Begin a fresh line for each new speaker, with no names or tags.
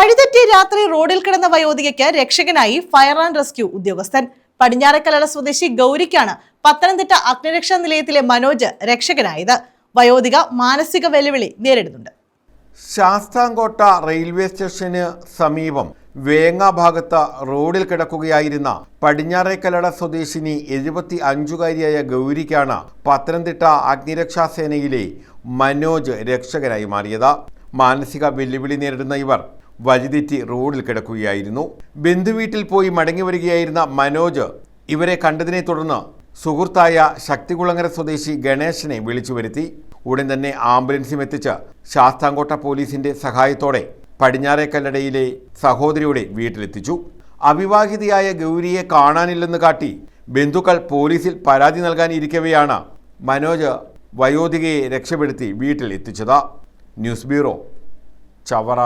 വഴിതെറ്റി രാത്രി റോഡിൽ കിടന്ന വയോധികയ്ക്ക് രക്ഷകനായി ഫയർ ആൻഡ് റെസ്ക്യൂ ഉദ്യോഗസ്ഥൻ. പടിഞ്ഞാറക്കലട സ്വദേശി ഗൗരിക്കാണ് പത്തനംതിട്ട അഗ്നിരക്ഷാ നിലയത്തിലെ മനോജ് രക്ഷകനായത്. വയോധിക മാനസിക വെല്ലുവിളി നേരിടുന്നുണ്ട്.
ശാസ്താംകോട്ട റെയിൽവേ സ്റ്റേഷന് സമീപം വേങ്ങ ഭാഗത്ത് റോഡിൽ കിടക്കുകയായിരുന്ന പടിഞ്ഞാറേക്കലട സ്വദേശിനി എഴുപത്തി അഞ്ചുകാരിയായ ഗൗരിക്കാണ് പത്തനംതിട്ട അഗ്നിരക്ഷാ സേനയിലെ മനോജ് രക്ഷകനായി മാറിയത്. മാനസിക വെല്ലുവിളി നേരിടുന്ന ഇവർ വഴിതെറ്റി റോഡിൽ കിടക്കുകയായിരുന്നു. ബന്ധുവീട്ടിൽ പോയി മടങ്ങി വരികയായിരുന്ന മനോജ് ഇവരെ കണ്ടതിനെ തുടർന്ന് സുഹൃത്തായ ശക്തികുളങ്ങര സ്വദേശി ഗണേശനെ വിളിച്ചു വരുത്തി. ഉടൻ തന്നെ ആംബുലൻസും എത്തിച്ച് ശാസ്താംകോട്ട പോലീസിന്റെ സഹായത്തോടെ പടിഞ്ഞാറേക്കല്ലടയിലെ സഹോദരിയുടെ വീട്ടിലെത്തിച്ചു. അവിവാഹിതയായ ഗൗരിയെ കാണാനില്ലെന്ന് കാട്ടി ബന്ധുക്കൾ പോലീസിൽ പരാതി നൽകാനിരിക്കവെയാണ് മനോജ് വയോധികയെ രക്ഷപ്പെടുത്തി വീട്ടിൽ എത്തിച്ചത് ന്യൂസ് ബ്യൂറോ ചവറ.